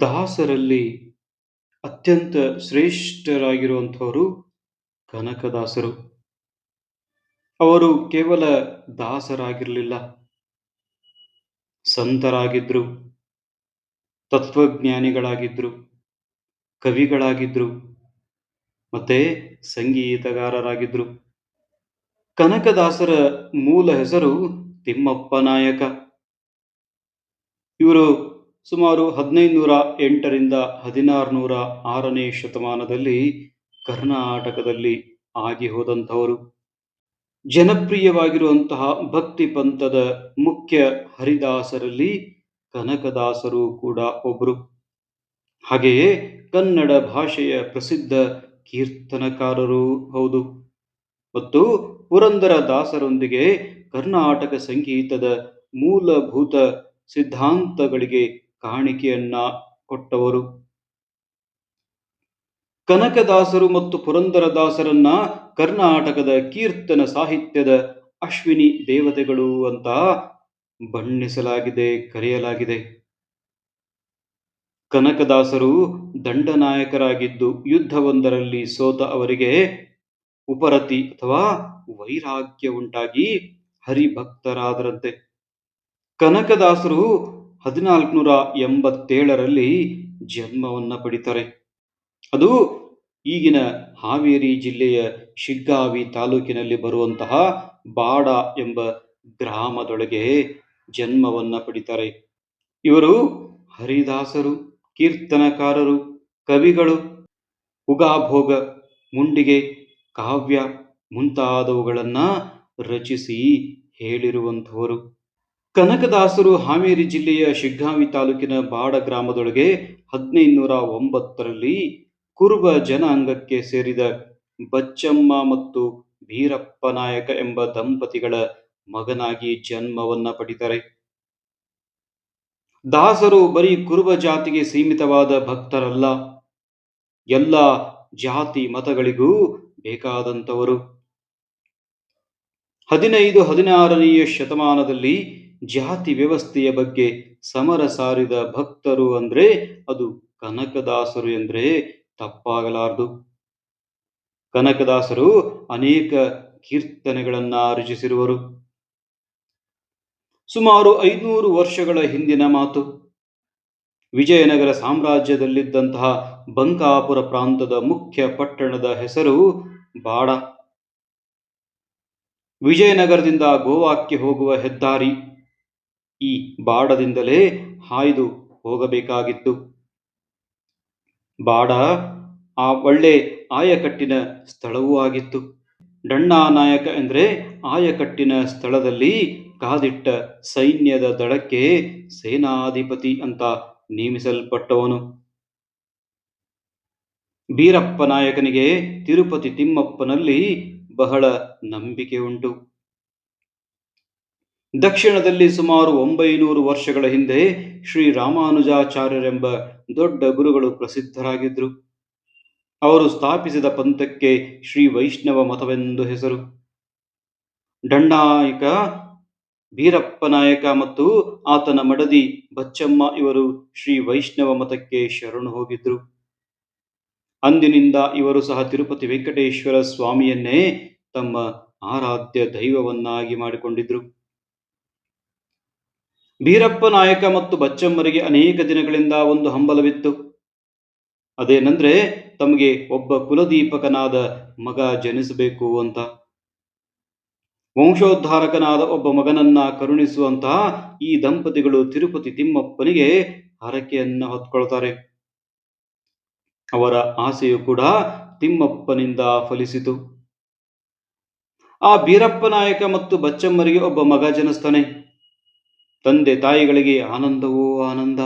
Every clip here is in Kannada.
ದಾಸರಲ್ಲಿ ಅತ್ಯಂತ ಶ್ರೇಷ್ಠರಾಗಿರುವಂಥವರು ಕನಕದಾಸರು. ಅವರು ಕೇವಲ ದಾಸರಾಗಿರಲಿಲ್ಲ. ಸಂತರಾಗಿದ್ರು, ತತ್ವಜ್ಞಾನಿಗಳಾಗಿದ್ರು, ಕವಿಗಳಾಗಿದ್ರು, ಮತ್ತೆ ಸಂಗೀತಗಾರರಾಗಿದ್ರು. ಕನಕದಾಸರ ಮೂಲ ಹೆಸರು ತಿಮ್ಮಪ್ಪ ನಾಯಕ. ಇವರು ಸುಮಾರು ಹದಿನೈದುನೂರ ಎಂಟರಿಂದ ಹದಿನಾರುನೂರ ಆರನೇ ಶತಮಾನದಲ್ಲಿ ಕರ್ನಾಟಕದಲ್ಲಿ ಆಗಿ ಹೋದಂಥವರು. ಜನಪ್ರಿಯವಾಗಿರುವಂತಹ ಭಕ್ತಿ ಪಂಥದ ಮುಖ್ಯ ಹರಿದಾಸರಲ್ಲಿ ಕನಕದಾಸರು ಕೂಡ ಒಬ್ಬರು ಹಾಗೆಯೇ ಕನ್ನಡ ಭಾಷೆಯ ಪ್ರಸಿದ್ಧ ಕೀರ್ತನಕಾರರೂ ಹೌದು. ಮತ್ತು ಪುರಂದರ ದಾಸರೊಂದಿಗೆ ಕರ್ನಾಟಕ ಸಂಗೀತದ ಮೂಲಭೂತ ಸಿದ್ಧಾಂತಗಳಿಗೆ ಕಾಣಿಕೆಯನ್ನ ಕೊಟ್ಟವರು. ಕನಕದಾಸರು ಮತ್ತು ಪುರಂದರದಾಸರನ್ನ ಕರ್ನಾಟಕದ ಕೀರ್ತನ ಸಾಹಿತ್ಯದ ಅಶ್ವಿನಿ ದೇವತೆಗಳು ಅಂತ ಬಣ್ಣಿಸಲಾಗಿದೆ, ಕರೆಯಲಾಗಿದೆ. ಕನಕದಾಸರು ದಂಡನಾಯಕರಾಗಿದ್ದು ಯುದ್ಧವೊಂದರಲ್ಲಿ ಸೋತ ಅವರಿಗೆ ಉಪರತಿ ಅಥವಾ ವೈರಾಗ್ಯ ಉಂಟಾಗಿ ಹರಿಭಕ್ತರಾದರಂತೆ. ಕನಕದಾಸರು ಹದಿನಾಲ್ಕುನೂರ ಎಂಬತ್ತೇಳರಲ್ಲಿ ಜನ್ಮವನ್ನು ಪಡಿತಾರೆ. ಅದು ಈಗಿನ ಹಾವೇರಿ ಜಿಲ್ಲೆಯ ಶಿಗ್ಗಾವಿ ತಾಲೂಕಿನಲ್ಲಿ ಬರುವಂತಹ ಬಾಡ ಎಂಬ ಗ್ರಾಮದೊಳಗೆ ಜನ್ಮವನ್ನ ಪಡಿತಾರೆ. ಇವರು ಹರಿದಾಸರು, ಕೀರ್ತನಕಾರರು, ಕವಿಗಳು. ಉಗಾಭೋಗ, ಮುಂಡಿಗೆ, ಕಾವ್ಯ ಮುಂತಾದವುಗಳನ್ನು ರಚಿಸಿ ಹೇಳಿರುವಂಥವರು. ಕನಕದಾಸರು ಹಾವೇರಿ ಜಿಲ್ಲೆಯ ಶಿಗ್ಗಾವಿ ತಾಲೂಕಿನ ಬಾಡ ಗ್ರಾಮದೊಳಗೆ ಹದಿನೈದುನೂರ ಒಂಬತ್ತರಲ್ಲಿ ಕುರುಬ ಜನಾಂಗಕ್ಕೆ ಸೇರಿದ ಬಚ್ಚಮ್ಮ ಮತ್ತು ಭೀರಪ್ಪ ನಾಯಕ ಎಂಬ ದಂಪತಿಗಳ ಮಗನಾಗಿ ಜನ್ಮವನ್ನ ಪಡಿತಾರೆ. ದಾಸರು ಬರೀ ಕುರುಬ ಜಾತಿಗೆ ಸೀಮಿತವಾದ ಭಕ್ತರಲ್ಲ. ಎಲ್ಲ ಜಾತಿ ಮತಗಳಿಗೂ ಬೇಕಾದಂಥವರು. ಹದಿನೈದು ಹದಿನಾರನೆಯ ಶತಮಾನದಲ್ಲಿ ಜಾತಿ ವ್ಯವಸ್ಥೆಯ ಬಗ್ಗೆ ಸಮರ ಸಾರಿದ ಭಕ್ತರು ಅಂದ್ರೆ ಅದು ಕನಕದಾಸರು ಎಂದ್ರೆ ತಪ್ಪಾಗಲಾರದು. ಕನಕದಾಸರು ಅನೇಕ ಕೀರ್ತನೆಗಳನ್ನ ರಚಿಸಿರುವರು. ಸುಮಾರು ಐನೂರು ವರ್ಷಗಳ ಹಿಂದಿನ ಮಾತು. ವಿಜಯನಗರ ಸಾಮ್ರಾಜ್ಯದಲ್ಲಿದ್ದಂತಹ ಬಂಕಾಪುರ ಪ್ರಾಂತದ ಮುಖ್ಯ ಪಟ್ಟಣದ ಹೆಸರು ಬಾಡ. ವಿಜಯನಗರದಿಂದ ಗೋವಾಕ್ಕೆ ಹೋಗುವ ಹೆದ್ದಾರಿ. ಈ ಬಾಡದಿಂದಲೇ ಹಾಯ್ದು ಹೋಗಬೇಕಾಗಿತ್ತು. ಬಾಡ ಆ ಒಳ್ಳೆ ಆಯಕಟ್ಟಿನ ಸ್ಥಳವೂ ಆಗಿತ್ತು. ನಾಯಕ ಎಂದರೆ ಆಯಕಟ್ಟಿನ ಸ್ಥಳದಲ್ಲಿ ಕಾದಿಟ್ಟ ಸೈನ್ಯದ ದಳಕ್ಕೆ ಸೇನಾಧಿಪತಿ ಅಂತ ನೇಮಿಸಲ್ಪಟ್ಟವನು. ಬೀರಪ್ಪ ನಾಯಕನಿಗೆ ತಿರುಪತಿ ತಿಮ್ಮಪ್ಪನಲ್ಲಿ ಬಹಳ ನಂಬಿಕೆ ಉಂಟು. ದಕ್ಷಿಣದಲ್ಲಿ ಸುಮಾರು ಒಂಬೈನೂರು ವರ್ಷಗಳ ಹಿಂದೆ ಶ್ರೀ ರಾಮಾನುಜಾಚಾರ್ಯರೆಂಬ ದೊಡ್ಡ ಗುರುಗಳು ಪ್ರಸಿದ್ಧರಾಗಿದ್ದರು. ಅವರು ಸ್ಥಾಪಿಸಿದ ಪಂಥಕ್ಕೆ ಶ್ರೀ ವೈಷ್ಣವ ಮತವೆಂದು ಹೆಸರು. ದಂಡಾಯಕ ಬೀರಪ್ಪ ನಾಯಕ ಮತ್ತು ಆತನ ಮಡದಿ ಬಚ್ಚಮ್ಮ ಇವರು ಶ್ರೀ ವೈಷ್ಣವ ಮತಕ್ಕೆ ಶರಣು ಹೋಗಿದ್ರು ಅಂದಿನಿಂದ ಇವರು ಸಹ ತಿರುಪತಿ ವೆಂಕಟೇಶ್ವರ ಸ್ವಾಮಿಯನ್ನೇ ತಮ್ಮ ಆರಾಧ್ಯ ದೈವವನ್ನಾಗಿ ಮಾಡಿಕೊಂಡಿದ್ರು. ಬೀರಪ್ಪ ನಾಯಕ ಮತ್ತು ಬಚ್ಚಮ್ಮರಿಗೆ ಅನೇಕ ದಿನಗಳಿಂದ ಒಂದು ಹಂಬಲವಿತ್ತು. ಅದೇನೆಂದ್ರೆ, ತಮಗೆ ಒಬ್ಬ ಕುಲದೀಪಕನಾದ ಮಗ ಜನಿಸಬೇಕು ಅಂತ. ವಂಶೋದ್ಧಾರಕನಾದ ಒಬ್ಬ ಮಗನನ್ನ ಕರುಣಿಸುವಂತಹ ಈ ದಂಪತಿಗಳು ತಿರುಪತಿ ತಿಮ್ಮಪ್ಪನಿಗೆ ಹರಕೆಯನ್ನ ಹೊತ್ಕೊಳ್ತಾರೆ. ಅವರ ಆಸೆಯು ಕೂಡ ತಿಮ್ಮಪ್ಪನಿಂದ ಫಲಿಸಿತು. ಆ ಬೀರಪ್ಪ ನಾಯಕ ಮತ್ತು ಬಚ್ಚಮ್ಮರಿಗೆ ಒಬ್ಬ ಮಗ ಜನಿಸ್ತಾನೆ. ತಂದೆ ತಾಯಿಗಳಿಗೆ ಆನಂದವೋ ಆನಂದ.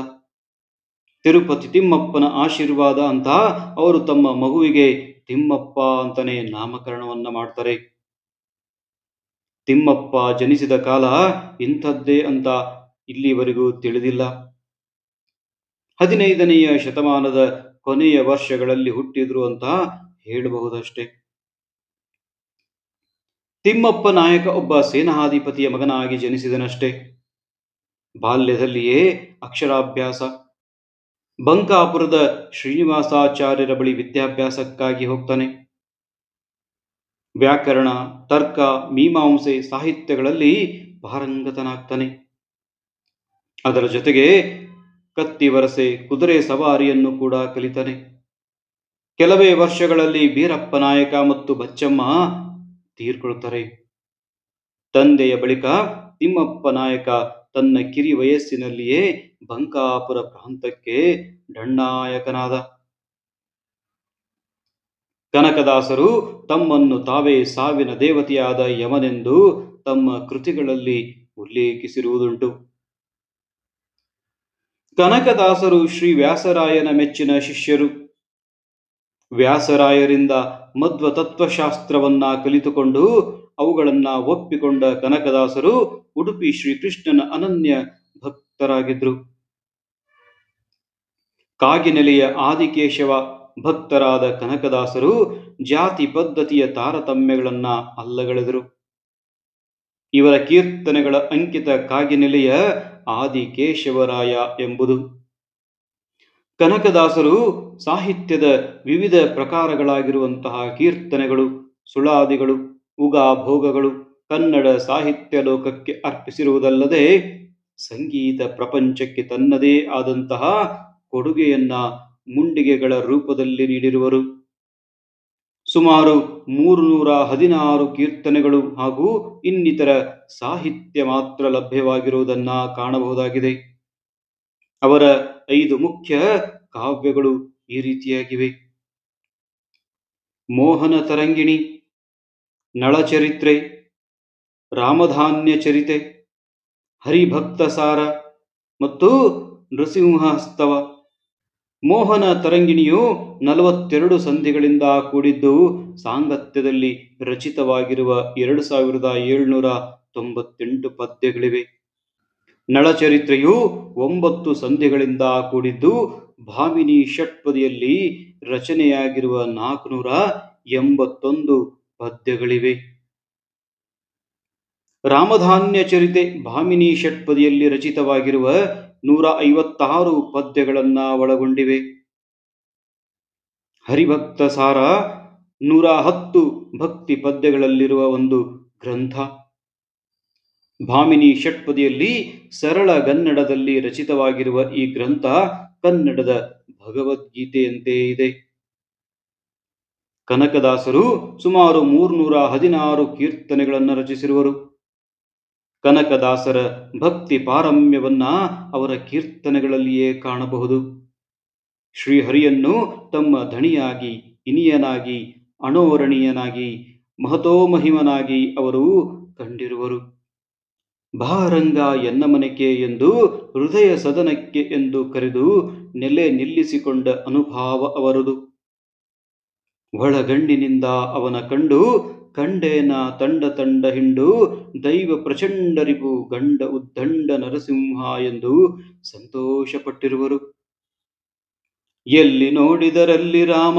ತಿರುಪತಿ ತಿಮ್ಮಪ್ಪನ ಆಶೀರ್ವಾದ ಅಂತ ಅವರು ತಮ್ಮ ಮಗುವಿಗೆ ತಿಮ್ಮಪ್ಪ ಅಂತಾನೆ ನಾಮಕರಣವನ್ನ ಮಾಡ್ತಾರೆ. ತಿಮ್ಮಪ್ಪ ಜನಿಸಿದ ಕಾಲ ಇಂಥದ್ದೇ ಅಂತ ಇಲ್ಲಿವರೆಗೂ ತಿಳಿದಿಲ್ಲ. ಹದಿನೈದನೆಯ ಶತಮಾನದ ಕೊನೆಯ ವರ್ಷಗಳಲ್ಲಿ ಹುಟ್ಟಿದ್ರು ಅಂತ ಹೇಳಬಹುದಷ್ಟೇ. ತಿಮ್ಮಪ್ಪ ನಾಯಕ ಒಬ್ಬ ಸೇನಾಧಿಪತಿಯ ಮಗನಾಗಿ ಜನಿಸಿದನಷ್ಟೇ. ಬಾಲ್ಯದಲ್ಲಿಯೇ ಅಕ್ಷರಾಭ್ಯಾಸ. ಬಂಕಾಪುರದ ಶ್ರೀನಿವಾಸಾಚಾರ್ಯರ ಬಳಿ ವಿದ್ಯಾಭ್ಯಾಸಕ್ಕಾಗಿ ಹೋಗ್ತಾನೆ. ವ್ಯಾಕರಣ, ತರ್ಕ, ಮೀಮಾಂಸೆ ಸಾಹಿತ್ಯಗಳಲ್ಲಿ ಪಾರಂಗತನಾಗ್ತಾನೆ ಅದರ ಜೊತೆಗೆ ಕತ್ತಿ ವರಸೆ, ಕುದುರೆ ಸವಾರಿಯನ್ನು ಕೂಡ ಕಲಿತಾನೆ. ಕೆಲವೇ ವರ್ಷಗಳಲ್ಲಿ ಬೀರಪ್ಪ ನಾಯಕ ಮತ್ತು ಬಚ್ಚಮ್ಮ ತೀರ್ಕೊಳ್ತಾರೆ. ತಂದೆಯ ಬಳಿಕ ತಿಮ್ಮಪ್ಪ ನಾಯಕ ತನ್ನ ಕಿರಿ ವಯಸ್ಸಿನಲ್ಲಿಯೇ ಬಂಕಾಪುರ ಪ್ರಾಂತಕ್ಕೆ ದಂಡಾಯಕನಾದ. ಕನಕದಾಸರು ತಮ್ಮನ್ನು ತಾವೇ ಸಾವಿನ ದೇವತೆಯಾದ ಯಮನೆಂದು ತಮ್ಮ ಕೃತಿಗಳಲ್ಲಿ ಉಲ್ಲೇಖಿಸಿರುವುದುಂಟು. ಕನಕದಾಸರು ಶ್ರೀ ವ್ಯಾಸರಾಯನ ಮೆಚ್ಚಿನ ಶಿಷ್ಯರು. ವ್ಯಾಸರಾಯರಿಂದ ಮಧ್ವ ತತ್ವಶಾಸ್ತ್ರವನ್ನ ಕಲಿತುಕೊಂಡು ಅವುಗಳನ್ನ ಒಪ್ಪಿಕೊಂಡ ಕನಕದಾಸರು ಉಡುಪಿ ಶ್ರೀಕೃಷ್ಣನ ಅನನ್ಯ ಭಕ್ತರಾಗಿದ್ರು ಕಾಗಿನೆಲೆಯ ಆದಿಕೇಶವ ಭಕ್ತರಾದ ಕನಕದಾಸರು ಜಾತಿ ಪದ್ಧತಿಯ ತಾರತಮ್ಯಗಳನ್ನ ಅಲ್ಲಗಳೆದರು. ಇವರ ಕೀರ್ತನೆಗಳ ಅಂಕಿತ ಕಾಗಿನೆಲೆಯ ಆದಿಕೇಶವರಾಯ ಎಂಬುದು. ಕನಕದಾಸರು ಸಾಹಿತ್ಯದ ವಿವಿಧ ಪ್ರಕಾರಗಳಾಗಿರುವಂತಹ ಕೀರ್ತನೆಗಳು, ಸುಳಾದಿಗಳು. ಉಗಾಭೋಗಗಳು ಕನ್ನಡ ಸಾಹಿತ್ಯ ಲೋಕಕ್ಕೆ ಅರ್ಪಿಸಿರುವುದಲ್ಲದೆ ಸಂಗೀತ ಪ್ರಪಂಚಕ್ಕೆ ತನ್ನದೇ ಆದಂತಹ ಕೊಡುಗೆಯನ್ನ ಮುಂಡಿಗೆಗಳ ರೂಪದಲ್ಲಿ ನೀಡಿರುವರು. ಸುಮಾರು ಮೂರು ನೂರ ಹದಿನಾರು ಕೀರ್ತನೆಗಳು ಹಾಗೂ ಇನ್ನಿತರ ಸಾಹಿತ್ಯ ಮಾತ್ರ ಲಭ್ಯವಾಗಿರುವುದನ್ನ ಕಾಣಬಹುದಾಗಿದೆ. ಅವರ ಐದು ಮುಖ್ಯ ಕಾವ್ಯಗಳು ಈ ರೀತಿಯಾಗಿವೆ. ಮೋಹನ ತರಂಗಿಣಿ ನಳಚರಿತ್ರೆ ರಾಮಧಾನ್ಯ ಚರಿತೆ ಹರಿಭಕ್ತ ಸಾರ ಮತ್ತು ನೃಸಿಂಹಸ್ತವ ಮೋಹನ ತರಂಗಿಣಿಯು ನಲವತ್ತೆರಡು ಸಂಧಿಗಳಿಂದ ಕೂಡಿದ್ದು ಸಾಂಗತ್ಯದಲ್ಲಿ ರಚಿತವಾಗಿರುವ ಎರಡು ಸಾವಿರದ ಏಳ್ನೂರ ತೊಂಬತ್ತೆಂಟು ಪದ್ಯಗಳಿವೆ. ನಳಚರಿತ್ರೆಯು ಒಂಬತ್ತು ಸಂಧಿಗಳಿಂದ ಕೂಡಿದ್ದು ಭಾಮಿನಿ ಷಟ್ಪದಿಯಲ್ಲಿ ರಚನೆಯಾಗಿರುವ ನಾಲ್ಕುನೂರ ಎಂಬತ್ತೊಂದು ಪದ್ಯಗಳಿವೆ. ರಾಮಧಾನ್ಯ ಚರಿತೆ ಭಾಮಿನಿ ಷಟ್ಪದಿಯಲ್ಲಿ ರಚಿತವಾಗಿರುವ ನೂರ ಐವತ್ತಾರು ಪದ್ಯಗಳನ್ನ ಒಳಗೊಂಡಿವೆ. ಹರಿಭಕ್ತ ಸಾರ ನೂರ ಹತ್ತು ಭಕ್ತಿ ಪದ್ಯಗಳಲ್ಲಿರುವ ಒಂದು ಗ್ರಂಥ. ಭಾಮಿನಿ ಷಟ್ಪದಿಯಲ್ಲಿ ಸರಳ ಕನ್ನಡದಲ್ಲಿ ರಚಿತವಾಗಿರುವ ಈ ಗ್ರಂಥ ಕನ್ನಡದ ಭಗವದ್ಗೀತೆಯಂತೆ ಇದೆ. ಕನಕದಾಸರು ಸುಮಾರು ಮೂರ್ನೂರ ಹದಿನಾರು ಕೀರ್ತನೆಗಳನ್ನು ರಚಿಸಿರುವರು. ಕನಕದಾಸರ ಭಕ್ತಿ ಪಾರಮ್ಯವನ್ನ ಅವರ ಕೀರ್ತನೆಗಳಲ್ಲಿಯೇ ಕಾಣಬಹುದು. ಶ್ರೀಹರಿಯನ್ನು ತಮ್ಮ ಧಣಿಯಾಗಿ, ಇನಿಯನಾಗಿ, ಅಣೋರಣೀಯನಾಗಿ, ಮಹತೋಮಹಿಮನಾಗಿ ಅವರು ಕಂಡಿರುವರು. ಭಾರಂಗ ಎನ್ನ ಮನೆಗೆ ಎಂದು, ಹೃದಯ ಸದನಕ್ಕೆ ಎಂದು ಕರೆದು ನೆಲೆ ನಿಲ್ಲಿಸಿಕೊಂಡ ಅನುಭಾವ ಅವರದು. ಒಳಗಣ್ಣಿನಿಂದ ಅವನ ಕಂಡು, ಕಂಡೇನ ತಂಡ ತಂಡ ಹಿಂಡು, ದೈವ ಪ್ರಚಂಡರಿಗೂ ಗಂಡ ಉದ್ದಂಡ ನರಸಿಂಹ ಎಂದು ಸಂತೋಷಪಟ್ಟಿರುವರು. ಎಲ್ಲಿ ನೋಡಿದರಲ್ಲಿ ರಾಮ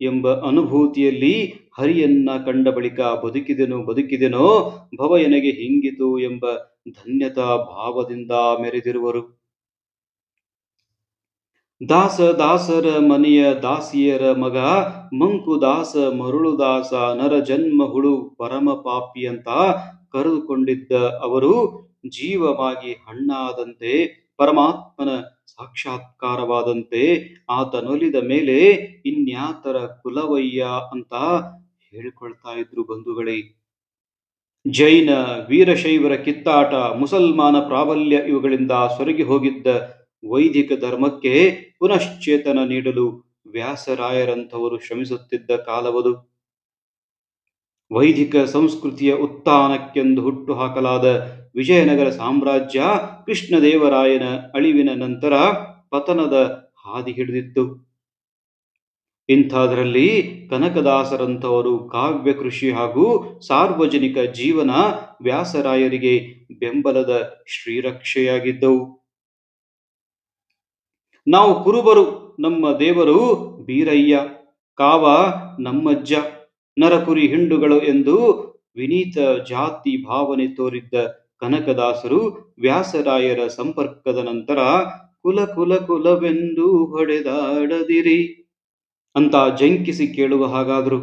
ಎಂಬ ಅನುಭೂತಿಯಲ್ಲಿ ಹರಿಯನ್ನ ಕಂಡ ಬಳಿಕ ಬದುಕಿದೆನೋ ಬದುಕಿದೆನೋ ಭವ ಎನಗೆ ಹಿಂಗಿತು ಎಂಬ ಧನ್ಯತಾ ಭಾವದಿಂದ ಮೆರೆದಿರುವರು. ದಾಸ ದಾಸರ ಮನೆಯ ದಾಸಿಯರ ಮಗ, ಮಂಕು ದಾಸ ಮರುಳು ದಾಸ, ನರ ಜನ್ಮ ಹುಳು ಪರಮ ಪಾಪಿ ಅಂತ ಕರೆದುಕೊಂಡಿದ್ದ ಅವರು ಜೀವವಾಗಿ ಹಣ್ಣಾದಂತೆ, ಪರಮಾತ್ಮನ ಸಾಕ್ಷಾತ್ಕಾರವಾದಂತೆ ಆತನೊಲಿದ ಮೇಲೆ ಇನ್ಯಾತರ ಕುಲವಯ್ಯ ಅಂತ ಹೇಳಿಕೊಳ್ತಾ ಇದ್ರು ಬಂಧುಗಳೇ. ಜೈನ ವೀರಶೈವರ ಕಿತ್ತಾಟ, ಮುಸಲ್ಮಾನ ಪ್ರಾಬಲ್ಯ ಇವುಗಳಿಂದ ಸೊರಗಿ ಹೋಗಿದ್ದ ವೈದಿಕ ಧರ್ಮಕ್ಕೆ ಪುನಶ್ಚೇತನ ನೀಡಲು ವ್ಯಾಸರಾಯರಂಥವರು ಶ್ರಮಿಸುತ್ತಿದ್ದ ಕಾಲವದು. ವೈದಿಕ ಸಂಸ್ಕೃತಿಯ ಉತ್ಥಾನಕ್ಕೆಂದು ಹುಟ್ಟು ಹಾಕಲಾದ ವಿಜಯನಗರ ಸಾಮ್ರಾಜ್ಯ ಕೃಷ್ಣದೇವರಾಯನ ಅಳಿವಿನ ನಂತರ ಪತನದ ಹಾದಿ ಹಿಡಿದಿತ್ತು. ಇಂಥದ್ರಲ್ಲಿ ಕನಕದಾಸರಂಥವರು ಕಾವ್ಯ ಕೃಷಿ ಹಾಗೂ ಸಾರ್ವಜನಿಕ ಜೀವನ ವ್ಯಾಸರಾಯರಿಗೆ ಬೆಂಬಲದ ಶ್ರೀರಕ್ಷೆಯಾಗಿದ್ದವು. ನಾವು ಕುರುಬರು, ನಮ್ಮ ದೇವರು ಬೀರಯ್ಯ, ಕಾವ ನಮ್ಮಜ್ಜ, ನರಕುರಿ ಹಿಂಡುಗಳು ಎಂದು ವಿನೀತ ಜಾತಿ ಭಾವನೆ ತೋರಿದ್ದ ಕನಕದಾಸರು ವ್ಯಾಸರಾಯರ ಸಂಪರ್ಕದ ನಂತರ ಕುಲ ಕುಲ ಕುಲವೆಂದು ಹೊಡೆದಾಡದಿರಿ ಅಂತ ಜಂಕಿಸಿ ಕೇಳುವ ಹಾಗಾದ್ರು.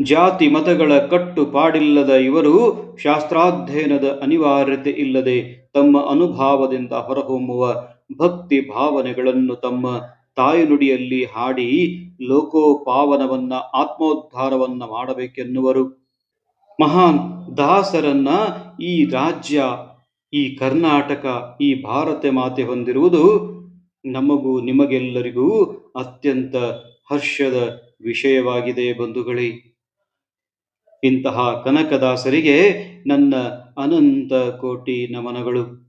ಜಾತಿ ಮತಗಳ ಕಟ್ಟು ಪಾಡಿಲ್ಲದ ಇವರು ಶಾಸ್ತ್ರಾಧ್ಯಯನದ ಅನಿವಾರ್ಯತೆ ಇಲ್ಲದೆ ತಮ್ಮ ಅನುಭಾವದಿಂದ ಹೊರಹೊಮ್ಮುವ ಭಕ್ತಿ ಭಾವನೆಗಳನ್ನು ತಮ್ಮ ತಾಯ್ನುಡಿಯಲ್ಲಿ ಹಾಡಿ ಲೋಕೋಪಾವನವನ್ನ, ಆತ್ಮೋದ್ಧಾರವನ್ನ ಮಾಡಬೇಕೆನ್ನುವರು. ಮಹಾನ್ ದಾಸರನ್ನ ಈ ರಾಜ್ಯ, ಈ ಕರ್ನಾಟಕ, ಈ ಭಾರತ ಮಾತೆ ಹೊಂದಿರುವುದು ನಮಗೂ ನಿಮಗೆಲ್ಲರಿಗೂ ಅತ್ಯಂತ ಹರ್ಷದ ವಿಷಯವಾಗಿದೆ ಬಂಧುಗಳೇ. ಇಂತಹ ಕನಕದಾಸರಿಗೆ ನನ್ನ ಅನಂತ ಕೋಟಿ ನಮನಗಳು.